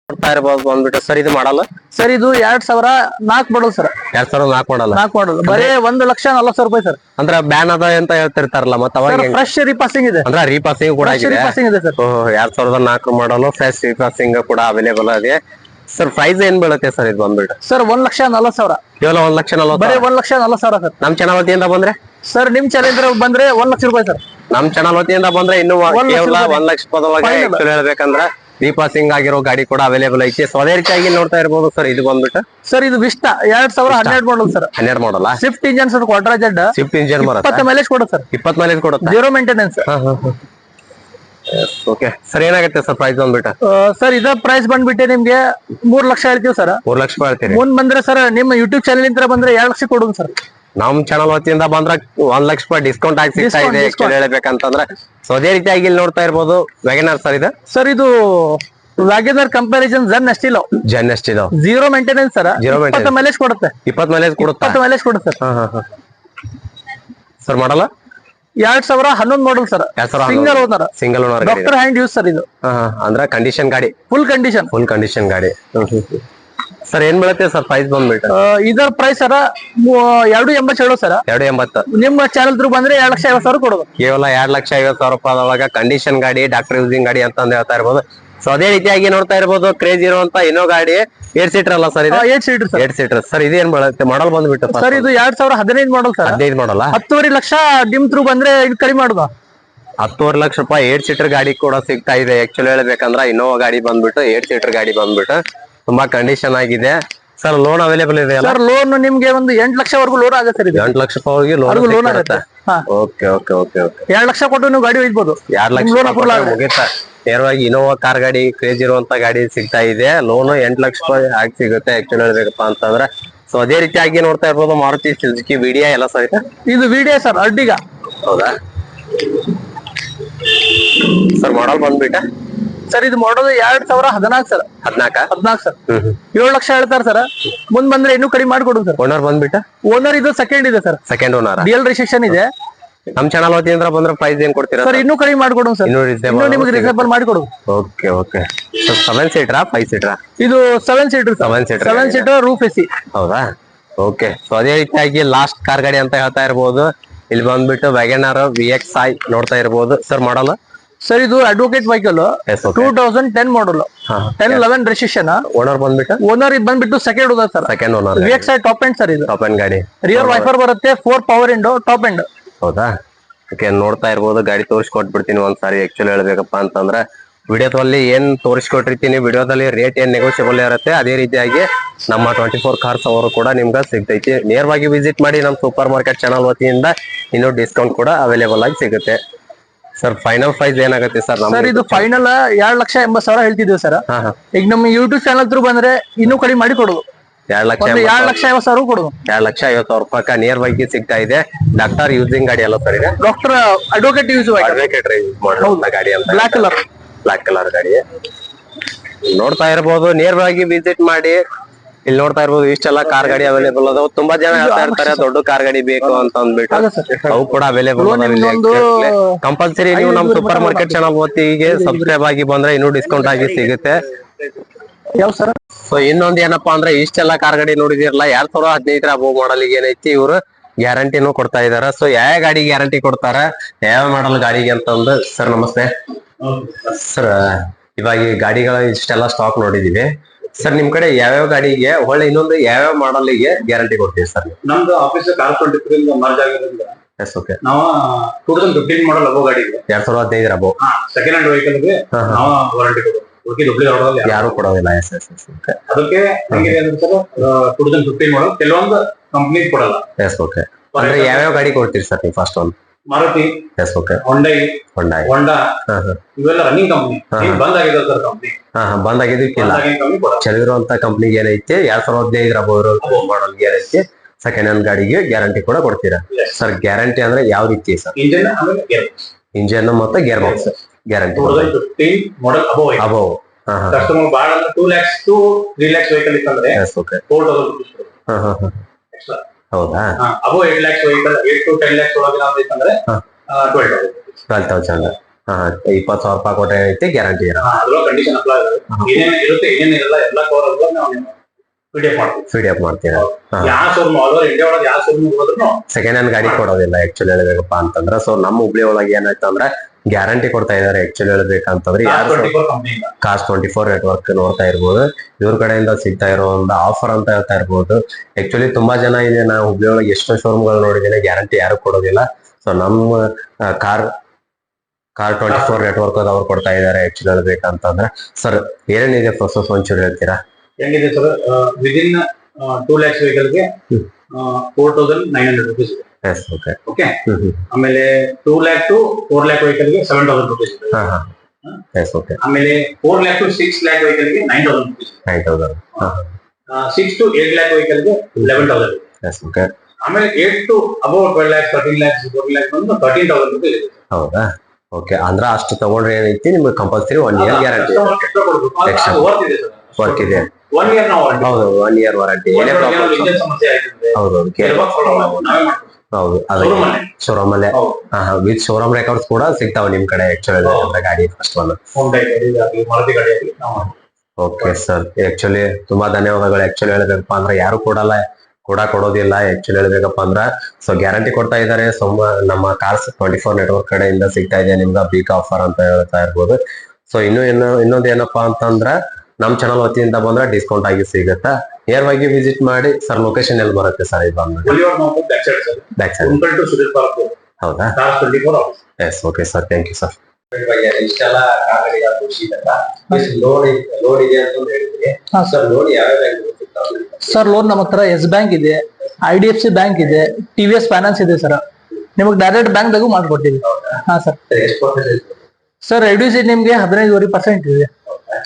A: ನೋಡ್ತಾ ಇರ್ಬೋದು ಬಂದ್ಬಿಟ್ಟು ಸರ್ ಇದು ಮಾಡಲ್ಲ.
B: ಸರ್ ಇದು ಎರಡ್ ಸಾವಿರ ನಾಲ್ಕು ಮಾಡಲ್ ಸರ್.
A: ಎರಡ್ ಸಾವಿರದ ನಾಲ್ಕು ಮಾಡಲ್ಲ?
B: ನಾಲ್ಕು ಮಾಡಲ್. ಬರೀ ಒಂದು ಲಕ್ಷ ನಲ್ವತ್ತು ಸಾವಿರ ರೂಪಾಯಿ ಸರ್.
A: ಅಂದ್ರೆ ಬ್ಯಾನ್ ಅದ ಅಂತ ಹೇಳ್ತಿರ್ತಾರಲ್ಲ ಮತ್ತೆ ಅವಾಗ?
B: ಫ್ರೆಶ್ ರೀಪಾಸಿಂಗ್ ಇದೆ.
A: ಅಂದ್ರೆ ರೀಪಾಸಿಂಗ್ ಕೂಡ ಆಗಿದೆ?
B: ರೀಪಾಸಿಂಗ್ ಇದೆ ಸರ್.
A: ಎರಡ್ ಸಾವಿರದ ನಾಲ್ಕು ಮಾಡಲ್ ಫ್ರೆಶ್ ರೀಪಾಸಿಂಗ್ ಕೂಡ ಅವೈಲೇಬಲ್ ಇದೆ ಸರ್ ಪ್ರೈಸ್ ಏನ್ ಬೀಳುತ್ತೆ ಸರ್ ಇದು ಬಂದ್ಬಿಟ್ಟು?
B: ಸರ್ ಒಂದ್ ಲಕ್ಷ ನಲ್ವತ್ತು ಸಾವಿರ.
A: ಕೇವಲ ಒಂದ್ ಲಕ್ಷ ನಲ್ವತ್ತು
B: ಬರೀ ಒಂದ್ ಲಕ್ಷ ನಲ್ವತ್ತು ಸಾವಿರ ಸರ್.
A: ನಮ್ ಚೆನ್ನಾಗಿ ಬಂದ್ರೆ?
B: ಸರ್ ನಿಮ್ ಚಾಲೆಂಜರ್ ಬಂದ್ರೆ ಒಂದ್ ಲಕ್ಷ ರೂಪಾಯಿ ಸರ್.
A: ನಮ್ ಚಾನಲ್ ವತಿಯಿಂದ ಬಂದ್ರೆ ಇನ್ನು ಕೇವಲ. ಒಂದ್ ಲಕ್ಷ ಹೇಳ್ಬೇಕಂದ್ರೆ ದೀಪಾ ಸಿಂಗ್ ಆಗಿರೋ ಗಾಡಿ ಕೂಡ ಅವೈಲೇಬಲ್ ಐತಿ. ಸೊ ಅದೇ ರೀತಿಯಾಗಿ ನೋಡ್ತಾ ಇರ್ಬೋದು ಸರ್ ಇದು ಬಂದ್ಬಿಟ್ಟು.
B: ಸರ್ ಇದು ವಿಷ್ಟ ಎರಡ್ ಸಾವಿರ ಹನ್ನೆರಡು ಮಾಡಲ್ ಸರ್
A: ಹನ್ನೆರಡು ಮಾಡಲ್ಲ
B: Swift engine sir Quadra Z
A: Swift engine ಬರುತ್ತೆ?
B: ಮೈಲೇಜ್ ಕೊಡುತ್ತೆ ಸರ್
A: ಇಪ್ಪತ್ ಮೈಲೇಜ್ ಕೊಡುತ್ತೆ?
B: ಜೀರೋ ಮೇಂಟೆನೆನ್ಸ್
A: ಓಕೆ ಸರ್ ಏನಾಗುತ್ತೆ ಸರ್ ಪ್ರೈಸ್ ಬಂದ್ಬಿಟ್ಟು?
B: ಸರ್ ಇದ ಪ್ರೈಸ್ ಬಂದ್ಬಿಟ್ಟೆ ನಿಮ್ಗೆ ಮೂರ್ ಲಕ್ಷ ಹೇಳ್ತೀವಿ ಸರ್.
A: ಮೂರ್ ಲಕ್ಷ ಹೇಳ್ತೀರಿ
B: ಮುಂದ್ ಬಂದ್ರೆ ಸರ್ ನಿಮ್ಮ ಯೂಟ್ಯೂಬ್ ಚಾನಲ್ ಇಂದ ಬಂದ್ರೆ ಎರಡ್ ಲಕ್ಷ ಕೊಡುದು ಸರ್.
A: ನಮ್ ಚಾನಲ್ ವತಿಯಿಂದ ಬಂದ್ರ ಒಂದ್ ಲಕ್ಷ ರೂಪಾಯಿ ಡಿಸ್ಕೌಂಟ್ ಆಗಿ ಸಿಗ್ತಾ ಇದೆ ಹೇಳಬೇಕಂತಂದ್ರೆ. ಸೊ ಅದೇ ರೀತಿಯಾಗಿ ಇಲ್ಲಿ ನೋಡ್ತಾ ಇರ್ಬೋದು. ವ್ಯಾಗನರ್ ಸರ್ ಇದೆ?
B: ಸರ್ ಇದು ವ್ಯಾಗನರ್ ಕಂಪಾರಿಸನ್ ಜನ್ ಅಷ್ಟಿಲ್ಲ
A: ಜನ್ ಇದಾವ್
B: zero maintenance sir. Zero
A: maintenance
B: mileage ಕೊಡುತ್ತೆ.
A: ಇಪ್ಪತ್ ಮೈಲೇಜ್ ಕೊಡುತ್ತೆ?
B: ಇಪ್ಪತ್ತು ಮೈಲೇಜ್ ಕೊಡುತ್ತೆ ಸರ್.
A: ಮಾಡಲ್ಲ?
B: ಎರಡ್ ಸಾವಿರ ಹನ್ನೊಂದು model sir single owner
A: single owner
B: doctor hand use sir ಇದು.
A: ಅಂದ್ರೆ ಕಂಡೀಷನ್ ಗಾಡಿ.
B: ಫುಲ್ ಕಂಡೀಷನ್
A: ಫುಲ್ ಕಂಡೀಷನ್ ಗಾಡಿ. ಸರ್ ಏನ್ ಬೀಳುತ್ತೆ ಸರ್ ಪ್ರೈಸ್ ಬಂದ್ಬಿಟ್ಟು?
B: ಇದರ ಪ್ರೈಸ್ ಸರ ಎರಡು ಎಂಬತ್ತೇಳು ಸರ್
A: ಎರಡು ಎಂಬತ್ತು.
B: ನಿಮ್ಮ ಚಾನಲ್ ತ್ರೂ ಬಂದ್ರೆ ಎರಡ್ ಲಕ್ಷ ಐವತ್ತು ಸಾವಿರ ಕೊಡೋದು
A: ಕೇವಲ ಎರಡ್ ಲಕ್ಷ ಐವತ್ ಸಾವಿರ ರೂಪಾಯಿ ಕಂಡೀಷನ್ ಗಾಡಿ ಡಾಕ್ಟರ್ ಯೂಸಿಂಗ್ ಗಾಡಿ ಅಂತ ಹೇಳ್ತಾ ಇರ್ಬೋದು. ಸೊ ಅದೇ ರೀತಿಯಾಗಿ ನೋಡ್ತಾ ಇರಬಹುದು ಕ್ರೇಜ್ ಇರುವಂತ ಇನ್ನೋ ಗಾಡಿ ಏಟ್ ಸೀಟರ್ ಅಲ್ಲ ಸರ್ ಇದು?
B: Eight seater
A: eight seater sir ಇದೇನ್ ಮಾಡುತ್ತೆ ಮಾಡಲ್ ಬಂದ್ಬಿಟ್ಟು
B: ಸರ್ ಇದು ಎರಡ್ ಸಾವಿರ ಹದಿನೈದು ಮಾಡಲ್ ಸರ್
A: ಹದಿನೈದು ಮಾಡಲ್ಲ
B: ಹತ್ತುವರೆ ಲಕ್ಷ ಡಿಮ್ ತ್ರೂ ಬಂದ್ರೆ ಇದು ಕಡಿಮೆ ಮಾಡುದು?
A: ಹತ್ತುವರೆ ಲಕ್ಷ ರೂಪಾಯಿ ಏಟ್ ಸೀಟರ್ ಗಾಡಿ ಕೂಡ ಸಿಗ್ತಾ ಇದೆ. ಆಕ್ಚುಲಿ ಹೇಳ್ಬೇಕಂದ್ರ ಇನ್ನೋವಾ ಗಾಡಿ ಬಂದ್ಬಿಟ್ಟು ಏಟ್ ಸೀಟರ್ ಗಾಡಿ ಬಂದ್ಬಿಟ್ಟು ತುಂಬಾ ಕಂಡೀಷನ್ ಆಗಿದೆ. ಸರ್ ಲೋನ್ ಅವೈಲೇಬಲ್ ಇದೆ
B: ಸರ್ ಲೋನ್ ನಿಮ್ಗೆ ಒಂದು ಎಂಟ್ ಲಕ್ಷವರೆಗೂ ಲೋನ್ ಆಗುತ್ತೆ ಸರ್ ಇದು.
A: ಎಂಟು ಲಕ್ಷ ರೂಪಾಯಿ ಲೋನ್
B: ಲೋನ್ ಆಗುತ್ತೆ.
A: ಓಕೆ ಓಕೆ ಓಕೆ ಓಕೆ
B: ಎರಡ್ ಲಕ್ಷ ಕೊಟ್ಟು ನೀವು ಗಾಡಿ ಒಯ್ಬೋದು.
A: ಎರಡು ಲಕ್ಷ ಲೋನ್ ಮುಗೀತಾ? ನೇರವಾಗಿ ಇನೋವಾ ಕಾರ್ ಗಾಡಿ ಕ್ರೇಜ್ ಇರುವಂತ ಗಾಡಿ ಸಿಗ್ತಾ ಇದೆ. ಲೋನ್ ಎಂಟ್ ಲಕ್ಷ ರೂಪಾಯಿ ಆಗಿ ಸಿಗುತ್ತೆ ಆಕ್ಚುಲಿ ಹೇಳ್ಬೇಕಪ್ಪ ಅಂತಂದ್ರೆ. ಸೊ ಅದೇ ರೀತಿಯಾಗಿ ನೋಡ್ತಾ ಇರ್ಬೋದು ಮಾರುತಿ ಸುಜುಕಿ ವಿಡಿಯಾ ಎಲ್ಲ ಸಹಿತ
B: ಇದು. ವಿಡಿಯೋ ಸರ್ ಅಡ್ಡಿಗ.
A: ಹೌದಾ? ಸರ್ ಮಾಡಲ್ ಬಂದ್ಬಿಟ್ಟ?
B: ಸರ್ ಇದು ಮಾಡೋದು ಎರಡ್ ಸಾವಿರ ಹದಿನಾಲ್ಕು ಸರ್.
A: ಹದಿನಾಲ್ಕ?
B: ಹದಿನಾಲ್ಕು ಸರ್. ಏಳು ಲಕ್ಷ ಹೇಳ್ತಾರೆ ಸರ್. ಮುಂದ್ ಬಂದ್ರೆ ಇನ್ನೂ ಕಡಿಮೆ ಮಾಡ್ಕೊಡು ಸರ್.
A: ಓನರ್ ಬಂದ್ಬಿಟ್ಟ?
B: ಓನರ್ ಇದು ಸೆಕೆಂಡ್ ಇದೆ ಸರ್.
A: ಸೆಕೆಂಡ್ ಓನರ್
B: ಡಿಎಲ್ ರಿಸೆಕ್ಷನ್ ಇದೆ.
A: ನಮ್ ಚಾನಲ್ ವತಿಯಿಂದ ಬಂದ್ರೆ ಪ್ರೈಸ್ ಏನ್ ಕೊಡ್ತೀರಾ
B: ಸರ್ ಇನ್ನೂ ಕಡಿಮೆ ಮಾಡ್ಕೊಡು ಸರ್.
A: ಇನ್ನೂ
B: ಇನ್ನೂ ನಿಮಗೆ ರೀಸನಬಲ್ ಮಾಡಿಕೊಡು.
A: Okay okay. ಸೆವೆನ್ ಸೀಟ್ರಾ ಫೈವ್ ಸೀಟರ್
B: ಇದು seven seater
A: Seven seater
B: seven seater roof AC
A: ಹೌದಾ? ಓಕೆ. ಸೊ ಅದೇ ರೀತಿಯಾಗಿ ಲಾಸ್ಟ್ ಕಾರ್ ಗಾಡಿ ಅಂತ ಹೇಳ್ತಾ ಇರ್ಬೋದು. ಇಲ್ಲಿ ಬಂದ್ಬಿಟ್ಟು ವ್ಯಾಗನರ್ ವಿ ಎಕ್ಸ್ ಐ ನೋಡ್ತಾ ಇರ್ಬೋದು. ಸರ್ ಮಾಡಲ್ಲ
B: ಸರ್ ಇದು advocate vehicle
A: yes
B: two
A: okay
B: thousand ten model
A: ಹಾ
B: ಟೆನ್ ಲೆವೆನ್ ರಿಜಿಸ್ಟ್ರೇಷನ್
A: ಓನರ್ ಬಂದ್ಬಿಟ್ಟು?
B: ಓನರ್ ಇದು ಬಂದ್ಬಿಟ್ಟು ಸೆಕೆಂಡ್ ಹೋದ sir
A: second owner
B: V X I top end sir ಇದು.
A: ಟಾಪ್ ಎಂಡ್ ಗಾಡಿ.
B: ರಿಯರ್ ವೈಫರ್ ಬರುತ್ತೆ four power window top end
A: ಹೌದಾ? ಓಕೆ ನೋಡ್ತಾ ಇರ್ಬೋದು ಗಾಡಿ ತೋರಿಸ್ಕೊಟ್ಬಿಡ್ತೀನಿ ಒಂದ್ಸಾರಿ. ಆಕ್ಚುಲಿ ಹೇಳ್ಬೇಕಪ್ಪ ಅಂತಂದ್ರೆ ವಿಡಿಯೋದಲ್ಲಿ ಏನ್ ತೋರಿಸ್ಕೊಟ್ಟಿರ್ತೀನಿ ವಿಡಿಯೋದಲ್ಲಿ ರೇಟ್ ಏನ್ ನೆಗೋಷಿಯಬಲ್ ಇರುತ್ತೆ ಅದೇ ರೀತಿಯಾಗಿ ನಮ್ಮ ಟ್ವೆಂಟಿ ಫೋರ್ ಕಾರ್ಸ್ ಅವರು ಕೂಡ ನಿಮ್ಗೆ ಸಿಗ್ತೈತಿ. ನೇರವಾಗಿ ವಿಸಿಟ್ ಮಾಡಿ ನಮ್ಮ ಸೂಪರ್ ಮಾರ್ಕೆಟ್ ಚಾನಲ್ ವತಿಯಿಂದ ಇನ್ನೂ ಡಿಸ್ಕೌಂಟ್ ಕೂಡ ಅವೈಲೇಬಲ್ ಆಗಿ ಸಿಗುತ್ತೆ. ಸರ್ ಫೈನಲ್ ಪ್ರೈಸ್ ಏನಾಗುತ್ತೆ ಸರ್
B: ಸರ್ ಇದು ಫೈನಲ್ ಎರಡ್ ಲಕ್ಷ ಎಂಬತ್ ಸಾವಿರ ಹೇಳ್ತಿದ್ದೀವಿ ಸರ್ ಈಗ ನಮ್ಮ ಯೂಟ್ಯೂಬ್ ಚಾನಲ್ ತ್ರೂ ಬಂದ್ರೆ ಇನ್ನೂ ಕಡಿಮೆ ಮಾಡಿ ಕೊಡುದು
A: ಎರಡ್ ಲಕ್ಷ
B: ಒಂದು ಎರಡ್ ಲಕ್ಷ ಐವತ್ ಸಾವಿರ ಕೊಡುದು
A: ಎರಡ್ ಲಕ್ಷ ಐವತ್ ಸಾವಿರ ರೂಪಾಯಿ ನೇರವಾಗಿ ಸಿಗ್ತಾ ಇದೆ. ಡಾಕ್ಟರ್ ಯೂಸಿಂಗ್ ಗಾಡಿ ಅಲ್ಲ ಸರ್ ಇದೆ?
B: Doctor advocate use
A: advocate use ಮಾಡುವಂತ ಗಾಡಿ ಅಂತ.
B: ಬ್ಲಾಕ್ ಕಲರ್
A: ಬ್ಲಾಕ್ ಕಲರ್ ಗಾಡಿ. ನೋಡ್ತಾ ಇರಬಹುದು ನಿಯರ್ ಬೈ ವಿಸಿಟ್ ಮಾಡಿ. ಇಲ್ಲಿ ನೋಡ್ತಾ ಇರ್ಬೋದು ಇಷ್ಟೆಲ್ಲ ಕಾರ್ ಗಾಡಿ ಅವೈಲೇಬಲ್ ಅದಾವ. ತುಂಬಾ ಜನ ಹೇಳ್ತಾ ಇರ್ತಾರೆ ದೊಡ್ಡ ಕಾರ್ ಗಾಡಿ ಬೇಕು ಅಂತ ಅಂದ್ಬಿಟ್ಟು. ಅವು ಕೂಡ ಅವೈಲೇಬಲ್ ಕಂಪಲ್ಸರಿ ನೀವು ನಮ್ ಸೂಪರ್ ಮಾರ್ಕೆಟ್ ಚಾನಲ್ ಹೊತ್ತಿಗೆ ಸಬ್ಸ್ಕ್ರೈಬ್ ಆಗಿ ಬಂದ್ರೆ ಇನ್ನೂ ಡಿಸ್ಕೌಂಟ್ ಆಗಿ ಸಿಗುತ್ತೆ.
B: ಯಾವ ಸರ್?
A: ಸೊ ಇನ್ನೊಂದ್ ಏನಪ್ಪಾ ಅಂದ್ರೆ ಇಷ್ಟೆಲ್ಲಾ ಕಾರ್ ಗಾಡಿ ನೋಡಿದಿರಲ್ಲ ಎರಡ್ ಸಾವಿರ ಹದಿನೈದರ ಅಬೋವ್ ಮಾಡಲ್ ಏನೈತಿ ಇವರು ಗ್ಯಾರಂಟಿನೂ ಕೊಡ್ತಾ ಇದಾರ. ಸೊ ಯಾವ ಗಾಡಿ ಗ್ಯಾರಂಟಿ ಕೊಡ್ತಾರ ಯಾವ ಮಾಡಲ್ ಗಾಡಿಗೆ ಅಂತಂದು ಸರ್ ನಮಸ್ತೆ. ಸರ್ ಇವಾಗ ಈ ಗಾಡಿಗಳ ಇಷ್ಟೆಲ್ಲ ಸ್ಟಾಕ್ ನೋಡಿದೀವಿ. ಸರ್ ನಿಮ್ ಕಡೆ ಯಾವ್ಯಾವ ಗಾಡಿಗೆ ಒಳ್ಳೆ ಇನ್ನೊಂದು ಯಾವ್ಯಾವ ಮಾಡಲಿಗೆ ಗ್ಯಾರಂಟಿ ಕೊಡ್ತೀವಿ ಸರ್
C: ನಮ್ದು office car twenty three merge ಆಗಿರೋದ್ರಿಂದ.
A: ಎಸ್ ಓಕೆ
C: ನಾವು two thousand fifteen model above ಗಾಡಿ ಇದೆ.
A: ಎರಡ್ ಸಾವಿರದ ಹದಿನೈದರ ಅಬೋವ್
C: ಸೆಕೆಂಡ್ ಹ್ಯಾಂಡ್ ವೆಹಿಕಲ್ಗೆ
A: ಹಾ, ಹಾ.
C: ನಾವು ವಾರಂಟಿ ಹೊರಡೋದು
A: ಯಾರು. ಕೊಡೋದಿಲ್ಲ ಎಸ್ ಎಸ್ ಎಸ್
C: ಅದಕ್ಕೆ ಟೂ ತೌಸಂಡ್ ಫಿಫ್ಟೀನ್ ಮಾಡಲ್ ಕೆಲವೊಂದು ಕಂಪ್ನಿ ಕೊಡಲ್ಲ.
A: ಎಸ್ ಓಕೆ ಅಂದ್ರೆ ಯಾವ್ಯಾವ ಗಾಡಿ ಕೊಡ್ತೀರಿ ಸರ್ ನೀವು ಫಸ್ಟ್ ಒಂದು
C: Maruti
A: yes okay
C: Hyundai Hyundai
A: Honda
C: ಇವೆಲ್ಲ ರನ್ನಿಂಗ್ ಕಂಪ್ನಿ ಬಂದ್ ಆಗಿದೆ ಸರ್ ಕಂಪ್ನಿ
A: ಹಾ
C: ಬಂದ್ ಆಗಿದ್ದಕ್ಕಿಲ್ಲ.
A: ಚಲಿರುವಂತ ಕಂಪ್ನಿಗೆ ಏನೈತೆ? ಎರಡ್ ಸಾವಿರದ ಹದಿನೈದರ ಮಾಡಲ್ ಏನೈತಿ? ಸೆಕೆಂಡ್ ಹ್ಯಾಂಡ್ ಗಾಡಿಗೆ ಗ್ಯಾರಂಟಿ ಕೂಡ ಕೊಡ್ತೀರಾ. ಸರ್ ಗ್ಯಾರಂಟಿ ಅಂದ್ರೆ ಯಾವ ರೀತಿ ಸರ್?
C: ಇಂಜಿನ್
A: ಇಂಜಿನ್ ಮತ್ತೆ gear box guarantee
C: thousand fifty model above
A: above ಹಾ ಹಾ.
C: ಕಸ್ಟಮರ್ ಬಾಳ ಅಂದ್ರೆ two lakhs to three lakhs vehicle ಇತ್ತಂದ್ರೆ ಫೋರ್ ತೌಸಂಡ್ ರುಪೀಸ್
A: ಹೌದಾ?
C: Above eight lakhs vehicle eight to ten lakhs ಒಳಗೆ ನಾವು ಇತ್ತಂದ್ರೆ. ಟ್ವೆಲ್ ತೌಸಂಡ್
A: ಟ್ವೆಲ್ ತೌಸಂಡ್ ಹಾ ಇಪ್ಪತ್ತು ಸಾವಿರ ರೂಪಾಯಿ ಕೊಟ್ಟರೆ ಐತಿ ಗ್ಯಾರಂಟಿ ಇರೋ
C: ಕಂಡೀಷನ್ ಅಪ್ಲೈ ಏನೇನ್ ಇರುತ್ತೆ ಏನೇನು ಇರಲ್ಲ ಎಲ್ಲ ಕವರ್ ಆಗುವಾಗ ನಾವು ಪಿ ಮಾಡ್ತೀವಿ.
A: ಪಿ ಡಿ ಎಫ್ ಮಾಡ್ತೀರಾ
C: ಯಾವ ಶೋರೂಮ್ ಆಲ್ ಓವರ್ ಇಂಡಿಯಾ ಒಳಗೆ ಯಾವ ಶೋರೂಮ್ ಹೋದ್ರು
A: ಸೆಕೆಂಡ್ ಹ್ಯಾಂಡ್ ಗಾಡಿ ಕೊಡೋದಿಲ್ಲ ಆಕ್ಚುಲಿ ಹೇಳಬೇಕಪ್ಪ ಅಂತಂದ್ರೆ. ಸೊ ನಮ್ಮ ಹುಬ್ಳಿ ಒಳಗೆ ಏನಾಯ್ತು ಅಂದ್ರೆ ಗ್ಯಾರಂಟಿ ಕೊಡ್ತಾ ಇದಾರೆ ಆಕ್ಚುಲಿ ಹೇಳ್ಬೇಕಂತಂದ್ರೆ ಯಾರು
C: ಟ್ವೆಂಟಿ ಫೋರ್
A: ಟ್ವೆಂಟಿ ನೆಟ್ವರ್ಕ್ ನೋಡ್ತಾ ಇರ್ಬೋದು. ಇವ್ರ ಕಡೆಯಿಂದ ಸಿಗ್ತಾ ಇರೋ ಒಂದು ಆಫರ್ ಅಂತ ಹೇಳ್ತಾ ಇರ್ಬೋದು. ಆಕ್ಚುಲಿ ತುಂಬಾ ಜನ ಇದೆ ನಾ ಹುಬ್ಳಿ ಒಳಗೆ ಎಷ್ಟೋ ಶೋರೂಮ್ಗಳು ನೋಡಿದ್ದೀನಿ ಗ್ಯಾರಂಟಿ ಯಾರು ಕೊಡೋದಿಲ್ಲ. ಸೊ ನಮ್ಮ car car twenty four network ಅವ್ರು ಕೊಡ್ತಾ ಇದಾರೆ ಆಕ್ಚುಲಿ ಹೇಳ್ಬೇಕಂತಂದ್ರೆ ಸರ್ ಏನೇನಿದೆ ಪ್ರೊಸೆಸ್ ಒಂಚೂರು ಹೇಳ್ತೀರಾ?
C: ಹೆಂಗಿದೆ sir within two lakhs ವೆಹಿಕಲ್ಗೆ four thousand nine hundred rupees ಇದೆ.
A: ಓಕೆ
C: ಆಮೇಲೆ two lakh to four lakh ವೆಹಿಕಲ್ಗೆ seven thousand rupees ಇದೆ ಆಮೇಲೆ four lakh to six lakh ವೆಹಿಕಲ್ಗೆ nine thousand rupees
A: nine thousand
C: six to eight lakh ವೆಹಿಕಲ್ಗೆ eleven thousand
A: okay
C: ಆಮೇಲೆ eight to above twelve lakh thirteen lakhs fourteen lakhs ಬಂದು ತರ್ಟೀನ್ ತೌಸಂಡ್ ರುಪೀಸ್ ಇದೆ
A: ಹೌದಾ? ಓಕೆ ಅಂದ್ರೆ ಅಷ್ಟು ತಗೊಂಡ್ರೆ ಏನೈತಿ? ನಿಮ್ಗೆ compulsory one year guarantee.
C: Work ಇದೆ ಒನ್ ಇಯರ್ ನಾವು.
A: ಹೌದು ಒನ್ ಇಯರ್ ವಾರಂಟಿ ಹೌದು ಹೌದು ಅದೇ. ಶೋರೂಮ್ ಅಲ್ಲೇ. ವಿತ್ ಶೋರೂಮ್ ರೆಕಾರ್ಡ್ಸ್ ಕೂಡ ಸಿಗ್ತಾವ ನಿಮ್ ಕಡೆ ಆಕ್ಚುಲಿ. ಗಾಡಿ first one okay sir actually ತುಂಬಾ ಧನ್ಯವಾದಗಳು. ಆಕ್ಚುಲಿ ಹೇಳ್ಬೇಕಪ್ಪ ಅಂದ್ರೆ ಯಾರು ಕೊಡಲ್ಲ ಕೂಡ ಕೊಡೋದಿಲ್ಲ. ಆಕ್ಚುಲಿ ಹೇಳ್ಬೇಕಪ್ಪ ಅಂದ್ರ ಸೊ ಗ್ಯಾರಂಟಿ ಕೊಡ್ತಾ ಇದಾರೆ ಸೊಮ್ಮ ನಮ್ಮ ಕಾರ್ಸ್ ಟ್ವೆಂಟಿ ಫೋರ್ ನೆಟ್ವರ್ಕ್ ಕಡೆಯಿಂದ ಸಿಗ್ತಾ ಇದೆ. ನಿಮ್ಗೆ ಬೀಕ್ ಆಫರ್ ಅಂತ ಹೇಳ್ತಾ ಇರ್ಬೋದು. ಸೊ ಇನ್ನು ಇನ್ನೊಂದು ಏನಪ್ಪಾ ಅಂತಂದ್ರ ನಮ್ ಚಾನಲ್ ವತಿಯಿಂದ ಬಂದ್ರೆ ಡಿಸ್ಕೌಂಟ್ ಆಗಿ ಸಿಗುತ್ತಾ? ನೇರವಾಗಿ ವಿಸಿಟ್ ಮಾಡಿ ಸರ್ ಲೊಕೇಶನ್ ಎಲ್ಲಿ ಬರುತ್ತೆ ಸರ್ ಇದು
C: to
A: ಹೌದಾ?
C: Cars 24 office.
A: Yes okay sir thank you sir
D: ಇಷ್ಟೆಲ್ಲ ಕಾಗಡಿಗೆ ಖುಷಿ ಲೋನ್ ಲೋನ್ ಇದೆ ಅಂತ ಹೇಳಿದ್ರಿ.
B: ಹಾ.
D: ಸರ್ ಲೋನ್ ಯಾವ
B: ಸರ್ ಲೋನ್ ನಮ್ಮ ಹತ್ರ ಎಸ್ ಬ್ಯಾಂಕ್ ಇದೆ I D F C bank ಇದೆ ಟಿ ವಿ ಎಸ್ ಫೈನಾನ್ಸ್ ಇದೆ ಸರ್ ನಿಮಗೆ ಡೈರೆಕ್ಟ್ ಬ್ಯಾಂಕ್ ದಾಗೂ ಮಾಡ್ಕೊಡ್ತೀವಿ. ಹಾ ಸರ್ ಸರ್ ರೆಡ್ಯೂಸ್ ನಿಮ್ಗೆ ಹದಿನೈದುವರೆ ಪರ್ಸೆಂಟ್ ಇದೆ.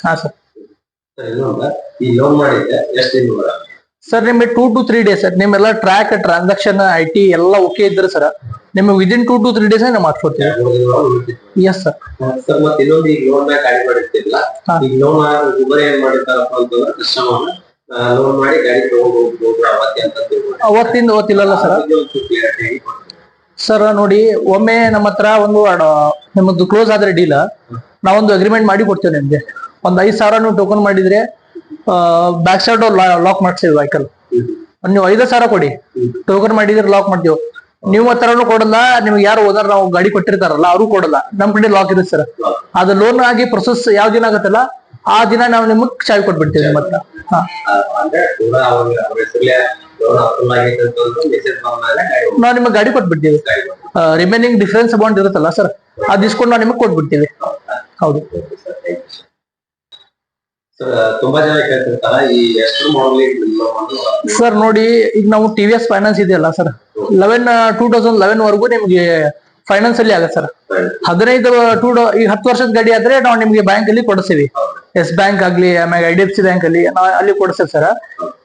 B: ಹಾ ಸರ್
D: ಸರ್
B: ನಿಮಗೆ two to three days sir. ನಿಮ್ಮೆಲ್ಲ ಟ್ರ್ಯಾಕ್ ಟ್ರಾನ್ಸಾಕ್ಷನ್ ಐ ಟಿ ಎಲ್ಲ ಓಕೆ ಇದ್ರೆ ಸರ್ ನಿಮಗೆ within two to three days ನಾವು ಮಾಡ್ಕೊಡ್ತೀವಿ ಎಸ್ ಸರ್
D: ಸರ್ ಮತ್ತೆ ಇನ್ನೊಂದು ಈಗ ಲೋನ್ ಮ್ಯಾಗ ಗಾಡಿ ಮಾಡಿರ್ತಿಲ್ಲ. ಈಗ ಲೋನ್ ಒಬ್ಬರೇ ಏನ್ ಮಾಡಿರ್ತಾರಪ್ಪ ಅಂತಂದ್ರೆ ಕಸ್ಟಮರ್ ಲೋನ್ ಮಾಡಿ ಗಾಡಿ ಅಂತ
B: ಅವತ್ತಿಂದ ಅವತ್ತಿಲ್ಲ ಸರ್? ಸರ್ ನೋಡಿ ಒಮ್ಮೆ ನಮ್ಮ ಹತ್ರ ಒಂದು ನಿಮ್ಮದು ಕ್ಲೋಸ್ ಆದ್ರೆ ಡೀಲ್ ನಾವೊಂದು ಅಗ್ರಿಮೆಂಟ್ ಮಾಡಿ ಕೊಡ್ತೇವೆ ನಿಮ್ಗೆ. ಒಂದ್ ಐದ್ ಸಾವಿರ ನೀವು ಟೋಕನ್ ಮಾಡಿದ್ರೆ ಬ್ಯಾಕ್ ಸೈಡ್ ಲಾಕ್ ಮಾಡ್ತೀವಿ ವೆಹಿಕಲ್ ನೀವು ಐದು ಸಾವಿರ ಕೊಡಿ. ಟೋಕನ್ ಮಾಡಿದ್ರೆ ಲಾಕ್ ಮಾಡ್ತೀವಿ. ನೀವು ಹತ್ರನೂ ಕೊಡಲ್ಲ ನಿಮ್ಗೆ ಯಾರು ಹೋದಾರ ನಾವು ಗಾಡಿ ಕೊಟ್ಟಿರ್ತಾರಲ್ಲ ಅವರು ಕೊಡಲ್ಲ. ನಮ್ ಕಡೆ ಲಾಕ್ ಇದೆ ಸರ್ ಅದು ಲೋನ್ ಆಗಿ ಪ್ರೊಸೆಸ್ ಯಾವ ದಿನ ಆಗತ್ತಲ್ಲ ಆ ದಿನ ನಾವು ನಿಮಗ್ ಚಾವಿ ಕೊಟ್ಬಿಡ್ತೀವಿ
D: ಗಾಡಿ
B: ನಾವು ನಿಮಗೆ ಗಾಡಿ ಕೊಟ್ಬಿಡ್ತೀವಿ. ರಿಮೈನಿಂಗ್ ಡಿಫರೆನ್ಸ್ ಅಮೌಂಟ್ ಇರುತ್ತಲ್ಲ ಸರ್ ಅದು ಇಸ್ಕೊಂಡು ನಾವು ನಿಮಗೆ ಕೊಟ್ಬಿಡ್ತೀವಿ. ಹೌದು?
D: ತುಂಬಾ ಜನ ಕೇಳ್ತಿರ್ತಾರ. ಈ ಎಷ್ಟು ಮಾಡಲಿ
B: ಸರ್ ನೋಡಿ, ಈಗ ನಾವು ಟಿ ವಿ ಎಸ್ ಫೈನಾನ್ಸ್ ಇದೆಯಲ್ಲ sir eleven two thousand eleven ವರೆಗೂ ನಿಮ್ಗೆ ಫೈನಾನ್ಸ್ ಅಲ್ಲಿ ಆಗತ್ತೆ ಸರ್ ಹದಿನೈದು ಟೂ ಈಗ ಹತ್ತು ವರ್ಷದ ಗಾಡಿ ಆದ್ರೆ ನಾವು ನಿಮ್ಗೆ ಬ್ಯಾಂಕ್ ಅಲ್ಲಿ ಕೊಡಿಸ್ತೀವಿ ಎಸ್ ಬ್ಯಾಂಕ್ ಆಗ್ಲಿ, ಆಮೇಲೆ I D F C bank ಅಲ್ಲಿ ಅಲ್ಲಿ ಕೊಡಿಸ್ತೇವೆ ಸರ್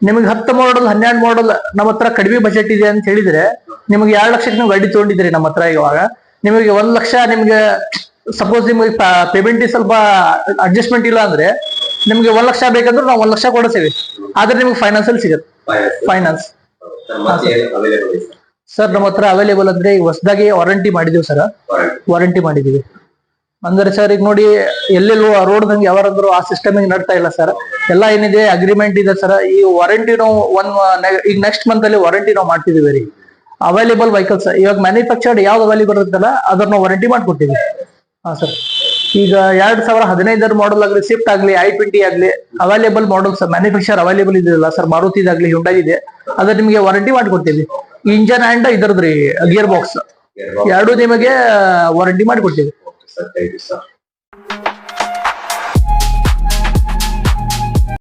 B: ನಿಮ್ಗೆ ಹತ್ತು ಮಾಡಲ್ ಹನ್ನೆರಡು ಮಾಡಲ್ ನಮ್ಮ ಹತ್ರ ಕಡಿಮೆ ಬಜೆಟ್ ಇದೆ ಅಂತ ಹೇಳಿದ್ರೆ, ನಿಮ್ಗೆ ಎರಡು ಲಕ್ಷಕ್ಕೆ ನೀವು ಗಾಡಿ ತೊಗೊಂಡಿದ್ರಿ ನಮ್ಮ ಹತ್ರ ಇವಾಗ. ನಿಮಗೆ ಒಂದ್ ಲಕ್ಷ ನಿಮ್ಗೆ ಸಪೋಸ್ ನಿಮಗೆ ಪೇಮೆಂಟ್ ಸ್ವಲ್ಪ ಅಡ್ಜಸ್ಟ್ಮೆಂಟ್ ಇಲ್ಲ ಅಂದ್ರೆ ನಿಮ್ಗೆ ಒಂದ್ ಲಕ್ಷ ಬೇಕಂದ್ರೆ ನಾವು ಒಂದ್ ಲಕ್ಷ ಕೊಡ್ತೀವಿ. ಆದ್ರೆ ನಿಮ್ಗೆ ಫೈನಾನ್ಸ್ ಅಲ್ಲಿ ಸಿಗುತ್ತೆ. ಫೈನಾನ್ಸ್ ಸರ್ ನಮ್ಮ ಹತ್ರ ಅವೈಲೇಬಲ್ ಅಂದ್ರೆ ಈಗ ಹೊಸದಾಗಿ ವಾರಂಟಿ ಮಾಡಿದೀವಿ ಸರ್. ವಾರಂಟಿ ಮಾಡಿದೀವಿ. ಅಂದ್ರೆ ಸರ್ ಈಗ ನೋಡಿ ಎಲ್ಲೆಲ್ಲೂ ರೋಡ್ ನಂಗೆ ಯಾವಾರಂದ್ರು ಆ ಸಿಸ್ಟಮ್ ನಡ್ತಾ ಇಲ್ಲ ಸರ್. ಎಲ್ಲ ಏನಿದೆ ಅಗ್ರಿಮೆಂಟ್ ಇದೆ ಸರ್. ಈ ವಾರಂಟಿ ನಾವು ಒನ್ ಈಗ ನೆಕ್ಸ್ಟ್ ಮಂತ್ ಅಲ್ಲಿ ವಾರಂಟಿ ನಾವು ಮಾಡ್ತಿದೀವಿ ರೀ. ಅವೈಲೇಬಲ್ ವೆಹಿಕಲ್ಸ್ ಇವಾಗ ಮ್ಯಾನುಫ್ಯಾಕ್ಚರ್ಡ್ ಯಾವ್ದು ಅವೈಲೇಬಲ್ ಇರುತ್ತಲ್ಲ ಅದನ್ನ ವಾರಂಟಿ ಮಾಡ್ಕೊಡ್ತೀವಿ. ಹಾ ಸರ್. ಈಗ ಎರಡ್ ಸಾವಿರ ಹದಿನೈದರ ಮಾಡಲ್ ಆಗಲಿ ಸ್ವಿಫ್ಟ್ ಆಗಲಿ ಐ ಟ್ವೆಂಟಿ ಆಗಲಿ ಅವೈಲೇಬಲ್ ಮಾಡಲ್ಸ್ ಮ್ಯಾನುಫ್ಯಾಕ್ಚರ್ ಅವೈಲೇಬಲ್ ಇದೆಯಲ್ಲ ಸರ್ ಮಾರುತಿ ಮಾರುತಿದಾಗ್ಲಿ ಹುಂಡೈ ಇದೆ. ಅದ್ರ ನಿಮಗೆ ವಾರಂಟಿ ಮಾಡ್ಕೊಡ್ತೀವಿ. ಇಂಜನ್ ಅಂಡ್ ಇದ್ರದ್ರಿ ಗಿಯರ್ ಬಾಕ್ಸ್ ಎರಡು ನಿಮಗೆ ವಾರಂಟಿ ಮಾಡಿಕೊಡ್ತೀವಿ.